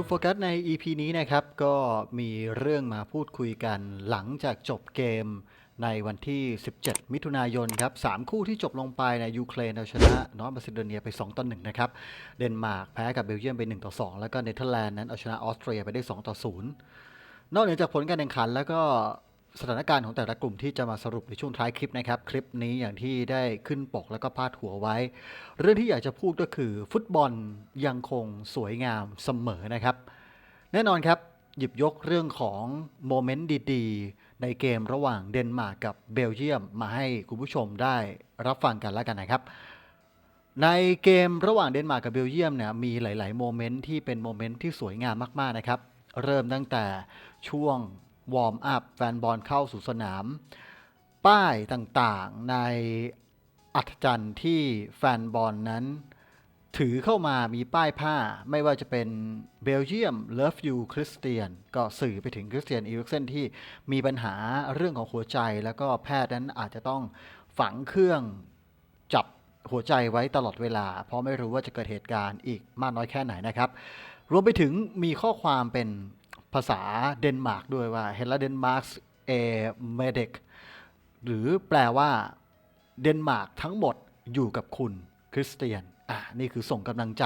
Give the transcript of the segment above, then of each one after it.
ดูโฟกัสใน EP นี้นะครับ ก็มีเรื่องมาพูดคุยกันหลังจากจบเกมในวันที่ 17 มิถุนายนครับ3คู่ที่จบลงไปในยูเครนเอาชนะนอร์ทมาซิโดเนียไป 2 ต่อ 1 นะครับ เดนมาร์กแพ้กับเบลเยียมไป 1 ต่อ 2 แล้วก็เนเธอร์แลนด์นั้นเอาชนะออสเตรีย ไปได้ 2 ต่อ 0 นอกเหนือจากผลการแข่งขันแล้วก็ สถานการณ์ของแต่ละกลุ่มที่จะมาสรุปในช่วงท้ายคลิปนะครับ คลิปนี้อย่างที่ได้ขึ้นปกแล้วก็พาดหัวไว้ เรื่องที่อยากจะพูดก็คือฟุตบอลยังคงสวยงามเสมอนะครับ แน่นอนครับหยิบยกเรื่องของโมเมนต์ดีๆ ในเกมระหว่างเดนมาร์กกับเบลเยียมมาให้คุณผู้ชมได้รับฟังกันแล้วกันนะครับ ในเกมระหว่างเดนมาร์กกับเบลเยียมเนี่ยมีหลาย ๆ โมเมนต์ที่เป็นโมเมนต์ที่สวยงามมากๆนะครับ เริ่มตั้งแต่ช่วง วอร์มอัพแฟนบอลเข้าสู่สนาม ป้ายต่างๆในอัศจรรย์ที่แฟนบอลนั้น ถือเข้ามามีป้ายผ้าไม่ว่าจะเป็นเบลเยียม Love You คริสเตียนก็สื่อไปถึงคริสเตียนอีริกเซนที่มีปัญหาเรื่องของหัวใจ แล้วก็แพทย์นั้นอาจจะต้องฝังเครื่องจับหัวใจไว้ตลอดเวลา เพราะไม่รู้ว่าจะเกิดเหตุการณ์อีกมากน้อยแค่ไหนนะครับ รวมไปถึงมีข้อความเป็น ภาษาเดนมาร์กด้วยว่าเฮลเดนมาร์กเอเมเดกหรือแปลว่าเดนมาร์กทั้งหมดอยู่กับคุณคริสเตียนอะนี่คือส่งกำลังใจ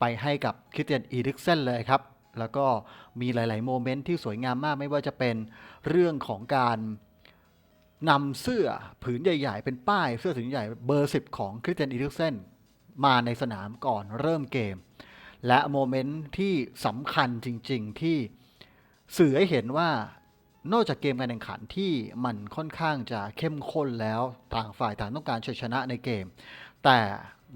ไปให้กับคริสเตียนอีริกเซนเลยครับ แล้วก็มีหลาย ๆ โมเมนต์ที่สวยงามมากไม่ว่าจะเป็นเรื่องของการนำเสื้อผืนใหญ่ ๆ เป็นป้ายเสื้อผืนใหญ่เบอร์ 10 ของคริสเตียนอีริกเซนมาในสนามก่อนเริ่มเกม และโมเมนต์ที่สำคัญจริง ๆ ที่ สื่อให้เห็นว่านอกจากเกมการแข่งขันที่มันค่อนข้างจะเข้มข้นแล้วต่างฝ่ายต่างต้องการชัยชนะในเกม แต่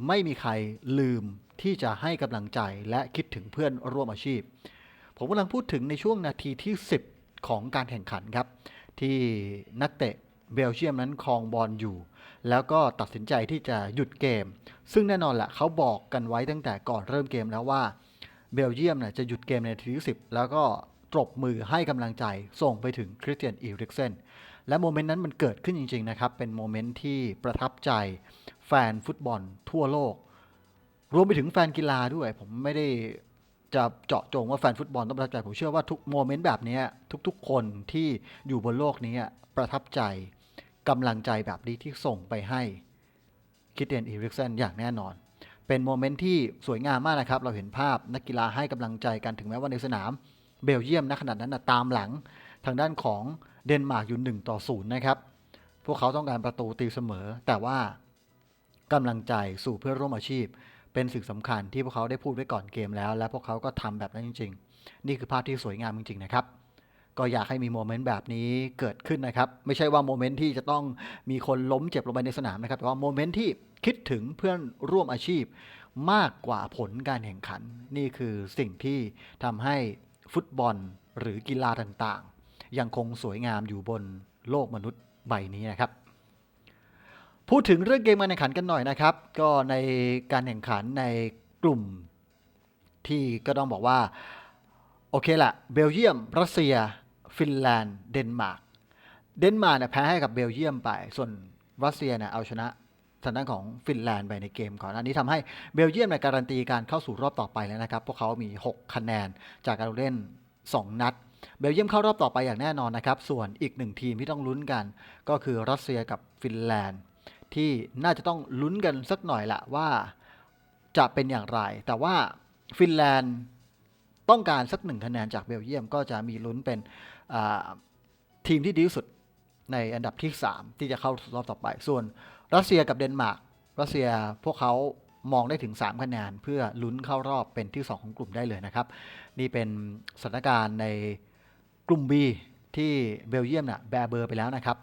ไม่มีใครลืมที่จะให้กำลังใจและคิดถึงเพื่อนร่วมอาชีพ ผมกำลังพูดถึงในช่วงนาทีที่ 10 ของการแข่งขันครับ ที่นักเตะเบลเยียมนั้นครองบอลอยู่ แล้วก็ตัดสินใจที่จะหยุดเกม ซึ่งแน่นอนแหละเขาบอกกันไว้ตั้งแต่ก่อนเริ่มเกมแล้วว่าเบลเยียมน่ะจะหยุดเกมในนาทีที่10 แล้วก็ ตบมือให้กำลังใจส่งไปถึงคริสเตียนอีริกเซนและโมเมนต์นั้นมันเกิดขึ้นจริง ๆ นะครับ เป็นโมเมนต์ที่ประทับใจแฟนฟุตบอลทั่วโลก รวมไปถึงแฟนกีฬาด้วย ผมไม่ได้จะเจาะจงว่าแฟนฟุตบอลต้องประทับใจ ผมเชื่อว่าทุกโมเมนต์แบบนี้ทุกๆ คนที่อยู่บนโลกนี้ประทับใจกำลังใจแบบนี้ที่ส่งไปให้คิดเตียนอีริกเซนอย่างแน่นอน เป็นโมเมนต์ที่สวยงามมากนะครับ เราเห็นภาพนักกีฬาให้กำลังใจกันถึงแม้ว่าในสนาม เบลเยียมณขนาดนั้นนะตามหลังทางด้านของเดนมาร์กอยู่1ต่อ0นะครับ พวกเขาต้องการประตูตีเสมอ แต่ว่ากำลังใจสู่เพื่อนร่วมอาชีพ เป็นสิ่งสำคัญที่พวกเขาได้พูดไว้ก่อนเกมแล้ว และพวกเขาก็ทำแบบนั้นจริง ๆ นี่คือภาพที่สวยงามจริง ๆ นะครับก็อยากให้มีโมเมนต์แบบนี้เกิดขึ้นนะครับ ไม่ใช่ว่าโมเมนต์ที่จะต้องมีคนล้มเจ็บลงไปในสนามนะครับ แต่ว่าโมเมนต์ที่คิดถึงเพื่อนร่วมอาชีพมากกว่าผลการแข่งขัน นี่คือสิ่งที่ทำให้ ฟุตบอลหรือกีฬาต่างๆ ยังคงสวยงามอยู่บนโลกมนุษย์ใบนี้นะครับ พูดถึงเรื่องเกมการแข่งขันกันหน่อยนะครับ ก็ในการแข่งขันในกลุ่มที่ก็ต้องบอกว่า โอเคละเบลเยียม รัสเซีย ฟินแลนด์ เดนมาร์กเดนมาร์กเนี่ยแพ้ให้กับเบลเยียมไป ส่วนรัสเซียเนี่ยเอาชนะ ทางด้านของฟินแลนด์ไปในเกมก่อนอันนี้ทำให้เบลเยียมเนี่ยการันตีการเข้าสู่รอบต่อไปแล้วนะครับ พวกเขามี 6 คะแนนจากการเล่น 2 นัด เบลเยียมเข้ารอบต่อไปอย่างแน่นอนนะครับ ส่วนอีกหนึ่งทีมที่ต้องลุ้นกัน ก็คือรัสเซียกับฟินแลนด์ ที่น่าจะต้องลุ้นกันสักหน่อยละว่าจะเป็นอย่างไร แต่ว่าฟินแลนด์ต้องการสักหนึ่งคะแนนจากเบลเยียมก็จะมีลุ้นเป็นทีมที่ดีที่สุดในอันดับที่ 3 ที่จะเข้ารอบต่อไป ส่วน รัสเซียกับเดนมาร์กรัสเซียพวกเขามองได้ถึง 3 คะแนนเพื่อลุ้นเข้ารอบเป็นที่ 2 ของกลุ่มได้เลยนะครับ นี่เป็นสถานการณ์ในกลุ่ม B ที่เบลเยียมน่ะแบเบอร์ไปแล้วนะครับ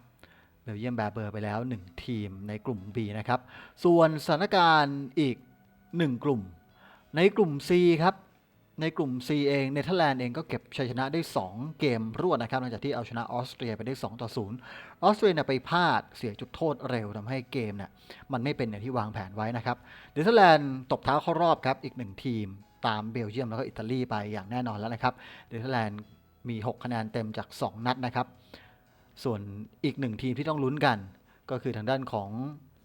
เบลเยียมแบเบอร์ไปแล้ว 1 ทีมในกลุ่ม B นะครับ ส่วนสถานการณ์อีก 1 กลุ่ม ในกลุ่ม C ครับ ในกลุ่ม C เองเนเธอร์แลนด์เองก็เก็บชัยชนะได้ 2 เกมรวดนะครับหลังจากที่เอาชนะออสเตรียไปได้ 2 ต่อ 0 ออสเตรียเนี่ยไปพลาดเสียจุดโทษเร็วทำให้เกมเนี่ยมันไม่เป็นอย่างที่วางแผนไว้นะครับเนเธอร์แลนด์ตบเท้าเข้ารอบครับ อีก 1 ทีม ตามเบลเยียมแล้วก็อิตาลีไปอย่างแน่นอนแล้วนะครับเนเธอร์แลนด์มี 6 คะแนนเต็มจาก 2 นัดนะครับ ส่วนอีกหนึ่งทีมที่ต้องลุ้นกัน ก็คือทางด้านของ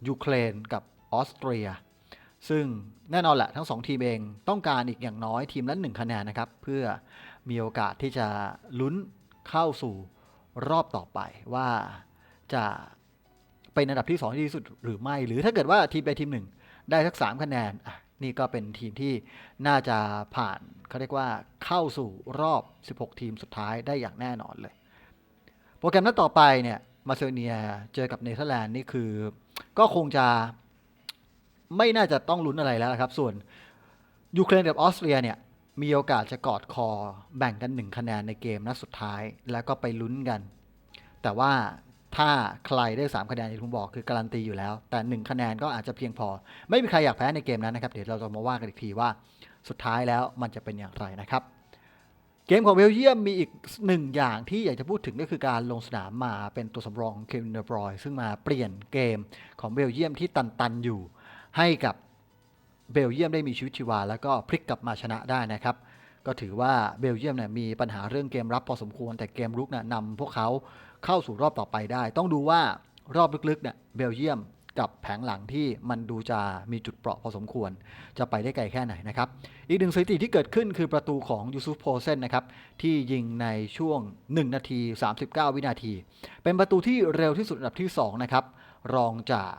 ยูเครนกับออสเตรีย ซึ่งแน่นอนแหละทั้งสองทีมเองต้องการอีกอย่างน้อยทีมละหนึ่งคะแนนนะครับ เพื่อมีโอกาสที่จะลุ้นเข้าสู่รอบต่อไปว่าจะเป็นอันดับที่ 2 ที่ดีที่สุดหรือไม่ หรือถ้าเกิดว่าทีมใดทีมหนึ่ง ได้สัก 3 คะแนนอะนี่ก็เป็นทีมที่น่าจะผ่านเขาเรียกว่าเข้าสู่รอบ 16 ทีมสุดท้ายได้อย่างแน่นอนเลย โปรแกรมนัดต่อไปเนี่ยมาซิเนียเจอกับเนเธอร์แลนด์นี่คือ ก็คงจะ ไม่น่าจะต้องลุ้นอะไรแล้วนะครับ ส่วนยูเครนกับออสเตรียเนี่ยมีโอกาสจะกอดคอแบ่งกันหนึ่งคะแนนในเกมนัดสุดท้ายแล้วก็ไปลุ้นกัน แต่ว่าถ้าใครได้ 3 คะแนนที่ผมบอกคือการันตีอยู่แล้ว แต่ 1 คะแนนก็อาจจะเพียงพอ ไม่มีใครอยากแพ้ในเกมนั้นนะครับ เดี๋ยวเราจะมาว่ากันอีกทีว่าสุดท้ายแล้วมันจะเป็นอย่างไรนะครับ เกมของเบลเยียมมีอีกหนึ่งอย่างที่อยากจะพูดถึงก็คือการลงสนามมาเป็นตัวสำรองของเควินเดบรอยซึ่งมาเปลี่ยนเกมของเบลเยียมที่ตันๆอยู่ ให้กับเบลเยียมได้มีชีวิตชีวา แล้วก็พลิกกลับมาชนะได้นะครับ ก็ถือว่าเบลเยียมเนี่ยมีปัญหาเรื่องเกมรับพอสมควร แต่เกมรุกเนี่ยนำพวกเขาเข้าสู่รอบต่อไปได้ ต้องดูว่ารอบลึกๆเนี่ยเบลเยียมกับแผงหลังที่มันดูจะมีจุดเปราะพอสมควร จะไปได้ไกลแค่ไหนนะครับ อีกหนึ่งสถิติที่เกิดขึ้นคือประตูของยูซุฟโพเซนนะครับ ที่ยิงในช่วง 1 นาที 39 วินาที เป็นประตูที่เร็วที่สุดอันดับที่ 2 นะครับ รองจาก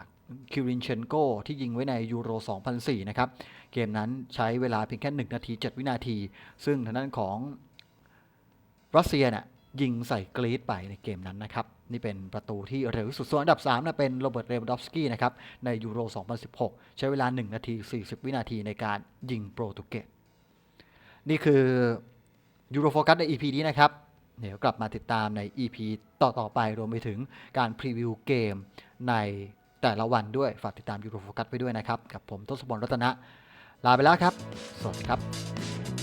คิรินเชนโกที่ยิงไว้ในยูโร 2004 นะครับ เกมนั้นใช้เวลาเพียงแค่ 1 นาที 7 วินาที ซึ่งทางด้านของรัสเซียเนี่ยยิงใส่กรีดไปในเกมนั้นนะครับ นี่เป็นประตูที่เร็วที่สุด ส่วนอันดับ3นะเป็นโรเบิร์ตเรวดอฟสกี้นะครับ ในยูโร 2016 ใช้เวลา 1 นาที 40 วินาทีในการยิงโปรตุเกสนี่คือยูโรโฟกัสใน EP นี้นะครับเดี๋ยวกลับมาติดตามใน EP ต่อ ๆ ไปรวมไปถึงการพรีวิวเกมใน แต่ละวันด้วย ฝากติดตามยูโรโฟกัสไปด้วยนะครับ กับผมทศพลรัตนะ ลาไปแล้วครับ สวัสดีครับ